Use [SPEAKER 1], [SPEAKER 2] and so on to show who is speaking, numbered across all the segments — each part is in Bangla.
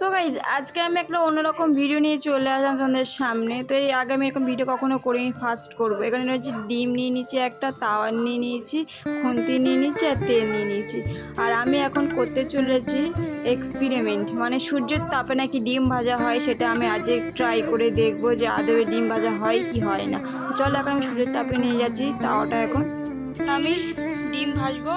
[SPEAKER 1] তো গাইজ আজকে আমি একটা অন্যরকম ভিডিও নিয়ে চলে আসলাম তোমাদের সামনে। তো এই আগে আমি এরকম ভিডিও কখনো করিনি ফার্স্ট করব। এখানে হচ্ছে ডিম নিয়ে নিয়েছি, একটা তাওয়ার নিয়ে নিয়েছি, খুন্তি নিয়ে নিয়েছি আর তেল নিয়ে নিয়েছি। আর আমি এখন করতে চলেছি এক্সপেরিমেন্ট মানে সূর্যের তাপে নাকি ডিম ভাজা হয় সেটা আমি আজকে ট্রাই করে দেখব যে আদবে ডিম ভাজা হয় কি হয় না। চলো এখন আমি সূর্যের তাপে নিয়ে যাচ্ছি তাওয়াটা এখন। আমি ডিম ভাজবো।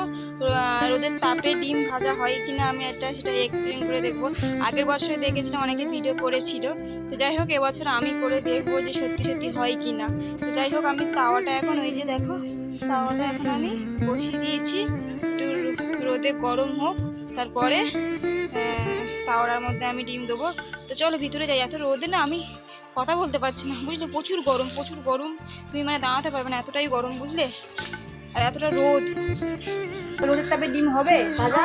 [SPEAKER 1] রোদের তাপে ডিম ভাজা হয় কি না আমি একটা সেটা এক্সপ্লেন করে দেখব। আগের বছরে দেখেছিলাম অনেকে ভিডিও করেছিল। তো যাই হোক, এবছর আমি করে দেখব যে সত্যি সত্যি হয় কি না তো যাই হোক, আমি তাওয়াটা এখন ওই যে দেখো, তাওয়াটা এখন আমি বসিয়ে দিয়েছি। একটু রোদে গরম হোক, তারপরে তাওয়ার মধ্যে আমি ডিম দেবো। তো চলো ভিতরে যাই, এত রোদে না আমি কথা বলতে পারছি না, বুঝলে? প্রচুর গরম প্রচুর গরম। তুমি মানে দাঁড়াতে পারবে না, এতটাই গরম, বুঝলে? আর এতটা রোদ। রোদের তাপে ডিম হবে? ভাজা?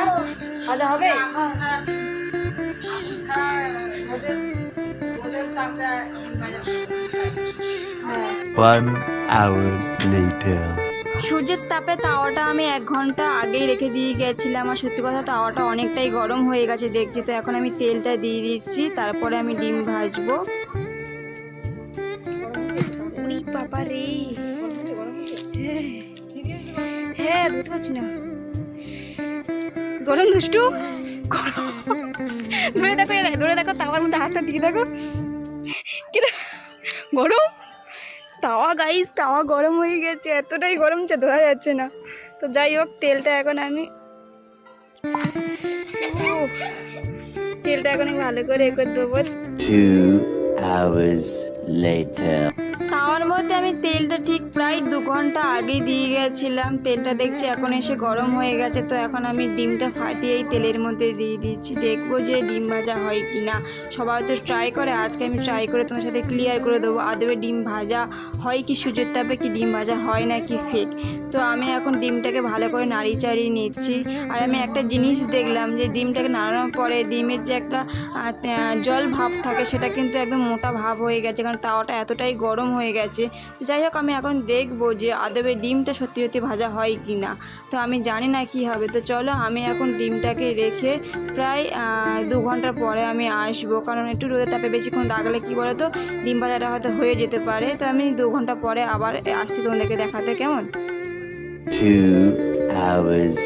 [SPEAKER 1] ভাজা হবে? হ্যাঁ
[SPEAKER 2] One hour later.
[SPEAKER 1] সূর্যের তাপে তাওয়াটা আমি এক ঘণ্টা আগেই রেখে দিয়ে গেছিলাম আর সত্যি কথা তাওয়াটা অনেকটাই গরম হয়ে গেছে দেখছি তো। এখন আমি তেলটা দিয়ে দিচ্ছি তারপরে আমি ডিম ভাজবো। বাবা রে হ্যাঁ পারছি না। গরম দুষ্টু। ধরে দেখো এ ধরে দেখো তাওয়ার মধ্যে হাতটা দিয়ে দেখো। কিরা গরম? তাওয়া গাইস তাওয়া গরম হয়ে গেছে। এতটাই গরম যে ধরা যাচ্ছে না। তো যাই হোক তেলটা এখন আমি তেলটা এখন আমি ভালো করে এ করে দেবো. তাওয়ার মধ্যে আমি তেলটা ঠিক প্রায় দু ঘণ্টা আগে দিয়ে গেছিলাম। তেলটা দেখছি এখন এসে গরম হয়ে গেছে, তো এখন আমি ডিমটা ফাটিয়ে এই তেলের মধ্যে দিয়ে দিচ্ছি। দেখব যে ডিম ভাজা হয় কি না সবাই তো ট্রাই করে, আজকে আমি ট্রাই করে তোমার সাথে ক্লিয়ার করে দেবো, আদবে ডিম ভাজা হয় কি সূর্যের তাপে কি ডিম ভাজা হয় না কি ফেক তো আমি এখন ডিমটাকে ভালো করে নাড়ি চাড়িয়ে নিচ্ছি। আর আমি একটা জিনিস দেখলাম যে ডিমটাকে নাড়ানোর পরে ডিমের যে একটা জল ভাব থাকে, সেটা কিন্তু একদম মোটা ভাব হয়ে গেছে, কারণ তাওয়াটা এতটাই গরম হয়ে গেছে তো যাই হোক, আমি এখন দেখব যে আদবে ডিমটা সত্যি সত্যি ভাজা হয় কি না। তো আমি জানি না কি হবে। তো চলো, আমি এখন ডিমটাকে রেখে প্রায় দু ঘণ্টার পরে আমি আসব। কারণ একটু রোদে তাপে বেশিক্ষণ রাখলে কি বলো তো ডিম ভাজাটা হয়তো হয়ে যেতে পারে। তো আমি দু ঘণ্টা পরে আবার আসছি তোমাদেরকে দেখাতে, কেমন?
[SPEAKER 2] Two hours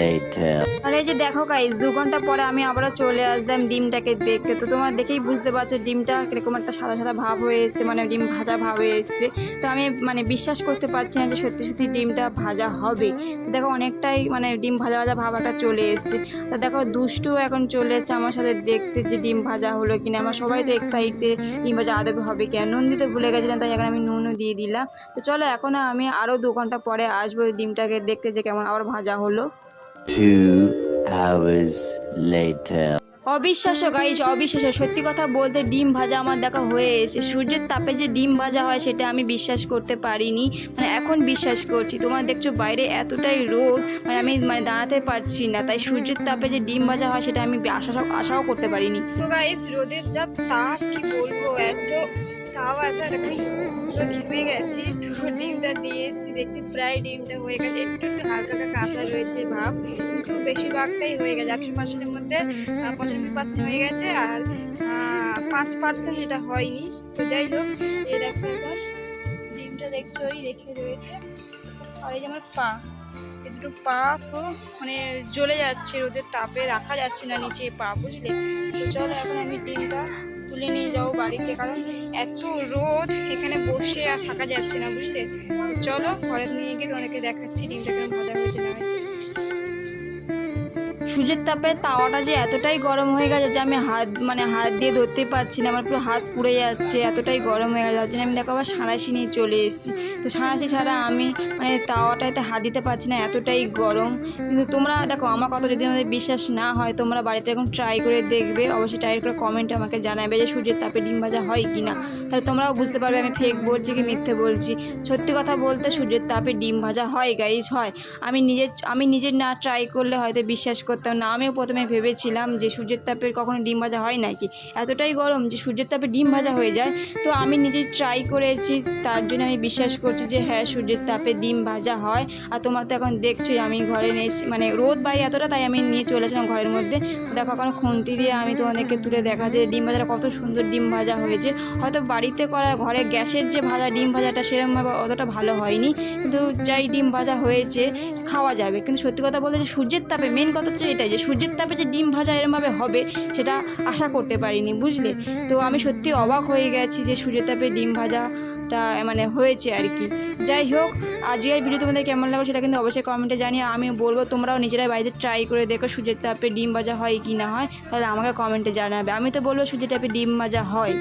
[SPEAKER 2] later.
[SPEAKER 1] আর এই যে দেখো গাইজ দু ঘণ্টা পরে আমি আবারও চলে আসলাম ডিমটাকে দেখতে। তো তোমার দেখেই বুঝতে পারছ ডিমটা কীরকম একটা সাদা সাদা ভাব হয়ে এসছে মানে ডিম ভাজা ভাব হয়ে এসছে। তো আমি মানে বিশ্বাস করতে পারছি না যে সত্যি সত্যি ডিমটা ভাজা হবে। তো দেখো অনেকটাই মানে ডিম ভাজা ভাজা ভাব একটা চলে এসছে। তো দেখো দুষ্টু এখন চলে এসছে আমার সাথে দেখতে যে ডিম ভাজা হলো কিনা। আমার সবাই তো এক্সাইটেড ডিম ভাজা আদবে হবে কিনা। নুন দিতে ভুলে গেছিলাম, তাই এখন আমি নুনও দিয়ে দিলাম। তো চলো এখন আমি আরও দু ঘণ্টা পরে আসব ডিমটাকে দেখতে যে কেমন আবার ভাজা হলো।
[SPEAKER 2] Two.
[SPEAKER 1] অবিশ্বাস্য গাইস অবিশ্বাস্য। সত্যি কথা বলতে, ডিম ভাজা আমার দেখা হয়ে এসে সূর্যের তাপে যে ডিম ভাজা হয়, সেটা আমি বিশ্বাস করতে পারিনি। মানে এখন বিশ্বাস করছি। তোমার দেখছ, বাইরে এতটাই রোদ মানে আমি মানে দাঁড়াতে পারছি না। তাই সূর্যের তাপে যে ডিম ভাজা হয়, সেটা আমি আশা, আশাও করতে পারিনি। তো গাইস রোদের যা তাপ, কি বলব? এত তাও এত এরকম পুরো ঘেমে গেছি। তো ডিমটা দিয়ে এসেছি, দেখতে প্রায় ডিমটা হয়ে গেছে। একটু একটু হালকা কাঁচা রয়েছে ভাব। কিন্তু বেশিরভাগটাই হয়ে গেছে একশো পার্সেন্টের মধ্যে পঁচানব্বই পার্সেন্ট হয়ে গেছে আর পাঁচ পার্সেন্ট যেটা হয়নি। তো যাই হোক এই দেখো এবার ডিমটা দেখছ, ওই রেখে রয়েছে। আর এই যে আমার পা, এই দুটো পা মানে জ্বলে যাচ্ছে, রোদের তাপে রাখা যাচ্ছে না নিচে পা, বুঝলে? তো চলো এখন আমি ডিমটা তুলে নিয়ে যাও বাড়িতে, কারণ এত রোদ এখানে বসে আর থাকা যাচ্ছে না, বুঝলে? চলো ঘরে নিয়ে গিয়ে অনেকে দেখাচ্ছি ডিমটা কেমন ভাজা হয়েছে, না হয়েছে। সূর্যের তাপে তাওয়াটা যে এতটাই গরম হয়ে গেছে যে আমি হাত মানে হাত দিয়ে ধরতেই পারছি না, আমার পুরো হাত পুড়ে যাচ্ছে, এতটাই গরম হয়ে গেছে যার আমি দেখো আবার সাঁড়াশি নিয়ে চলে এসেছি। তো সাঁড়াশি ছাড়া আমি মানে তাওয়াটাতে হাত দিতে পারছি না, এতটাই গরম। কিন্তু তোমরা দেখো, আমার কথা যদি আমাদের বিশ্বাস না হয়, তোমরা বাড়িতে এখন ট্রাই করে দেখবে, অবশ্যই ট্রাই করে কমেন্টে আমাকে জানাবে যে সূর্যের তাপে ডিম ভাজা হয় কি না। তাহলে তোমরাও বুঝতে পারবে আমি ফেক বলছি কি মিথ্যে বলছি। সত্যি কথা বলতে সূর্যের তাপে ডিম ভাজা হয় গাইজ হয়। আমি নিজের আমি নিজের না ট্রাই করলে হয়তো বিশ্বাস করতে করতাম না, আমিও প্রথমে ভেবেছিলাম যে সূর্যের তাপে কখনো ডিম ভাজা হয় নাকি? এতটাই গরম যে সূর্যের তাপে ডিম ভাজা হয়ে যায়। তো আমি নিজেই ট্রাই করেছি, তার জন্য আমি বিশ্বাস করছি যে হ্যাঁ সূর্যের তাপে ডিম ভাজা হয়। আর তোমার তো এখন দেখছোই, আমি ঘরে নিয়ে মানে রোদ বাইরে এতটা, তাই আমি নিয়ে চলে আসলাম ঘরের মধ্যে। দেখো, এখন খুন্তি দিয়ে আমি তোমাদেরকে তুলে দেখা যে ডিম ভাজাটা কত সুন্দর ডিম ভাজা হয়েছে। হয়তো বাড়িতে করা, ঘরে গ্যাসের যে ভাজা, ডিম ভাজাটা সেরকমভাবে অতটা ভালো হয়নি। কিন্তু যাই ডিম ভাজা হয়েছে, খাওয়া যাবে। কিন্তু সত্যি কথা বলতে যে সূর্যের তাপে মেন কথা হচ্ছে এটাই যে সূর্যের তাপে যে ডিম ভাজা এরমভাবে হবে, সেটা আশা করতে পারিনি, বুঝলে? তো আমি সত্যি অবাক হয়ে গেছি যে সূর্যের তাপে ডিম ভাজাটা মানে হয়েছে আর কি। যাই হোক, আজকের ভিডিও তোমাদের কেমন লাগল সেটা কিন্তু অবশ্যই কমেন্টে জানিয়ে আমি বলব, তোমরাও নিজেরাই বাড়িতে ট্রাই করে দেখো সূর্যের তাপে ডিম ভাজা হয় কি না হয়, তাহলে আমাকে কমেন্টে জানাবে। আমি তো বলব সূর্যের তাপে ডিম ভাজা হয়।